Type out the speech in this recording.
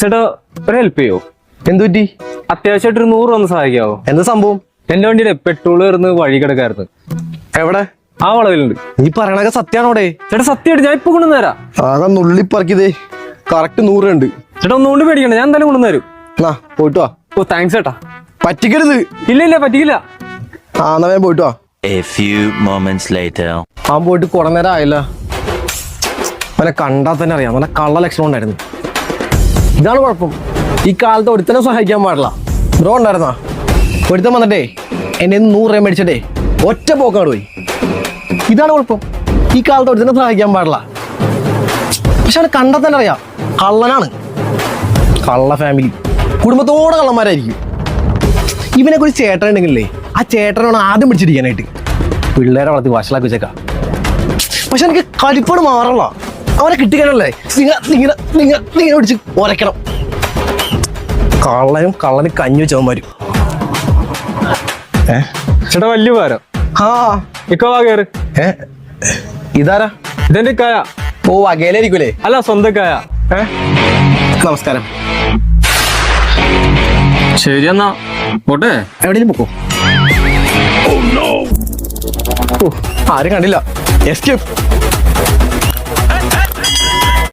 ചേട്ടാ ഒരു ഹെൽപ്പ് ചെയ്യോ? എന്തു പറ്റി? അത്യാവശ്യമായിട്ട് ഒരു നൂറ് ഒന്ന് സഹായിക്കാവോ? എന്താ സംഭവം? എന്റെ വണ്ടിയുടെ പെട്രോൾ കയറുന്ന വഴി കിടക്കായിരുന്നു. എവിടെ? ആ വളവിലുണ്ട്. നീ പറയണൊക്കെ സത്യാണോടെ ചേട്ടാ സത്യമായിട്ട് ഞാൻ ഇപ്പൊ കൊണ്ടുവന്നേരാ ആകെ നുള്ളിപ്പറക്കിതേ കറക്റ്റ് നൂറ് ഉണ്ട് ചേട്ടാ ഒന്നുകൊണ്ട് പേടിക്കണ്ട ഞാൻ എന്തായാലും കൊണ്ടുവന്നേരും എന്നാ പോയിട്ട് വാ. ഓ താങ്ക്സ് ചേട്ടാ. പറ്റിക്കരുത്. ഇല്ല ഇല്ല പറ്റിക്കില്ല. ആ എന്നാ ഞാൻ പോയിട്ട് വാ. A few moments later. ആ പോയിട്ട് കുറെ നേരം ആയില്ല. അവനെ കണ്ടാൽ തന്നെ അറിയാം. നല്ല കള്ള ലക്ഷണം ഉണ്ടായിരുന്നു. ഇതാണ് കുഴപ്പം. ഈ കാലത്ത് ഒരുത്തനെ സഹായിക്കാൻ പാടില്ല. ബ്രോ ഉണ്ടായിരുന്നാ? ഒരുത്തൻ വന്നിട്ടേ എന്നെ നൂറ് രൂപ മേടിച്ചിട്ടേ ഒറ്റ പോക്കാട് പോയി. ഇതാണ് കുഴപ്പം. ഈ കാലത്ത് ഒരുത്തനെ സഹായിക്കാൻ പാടില്ല. പക്ഷെ അത് കണ്ടാൽ തന്നെ അറിയാം കള്ളനാണ്. കള്ള ഫാമിലി കുടുംബത്തോടെ കള്ളന്മാരായിരിക്കും. ഇവനെ ഒരു ചേട്ടൻ ഉണ്ടെങ്കിലേ ആ ചേട്ടനാണ് ആദ്യം പിടിച്ചിരിക്കാനായിട്ട്. പിള്ളേരെ വളർത്തി വഷളാക്കി വെച്ചേക്കാം. പക്ഷെ എനിക്ക് കലിപ്പാട് മാറല്ല അവനെ കിട്ടിക്കാനല്ലേ നിങ്ങ നിങ്ങനെ നിങ്ങ നിങ്ങനെ പിടിച്ച് ഒരക്കണം. കള്ളനും കള്ളന് കഞ്ഞു ചവന്മാരും ഏ? ചേട്ടാ വലിയ ഭാരം ആ. ഇക്കോ വാ കയറ് ഏ? ഇതാരാ? ഇതെന്റെ കായ ഓ അകേലായിരിക്കൂലേ അല്ല സ്വന്തം കായ ഏ? നമസ്കാരം. ശരി എന്നാ. പോട്ടെ? എവിടെയും പൊക്കോ? ഓ ആരും കണ്ടില്ല. എസ്കേപ്പ്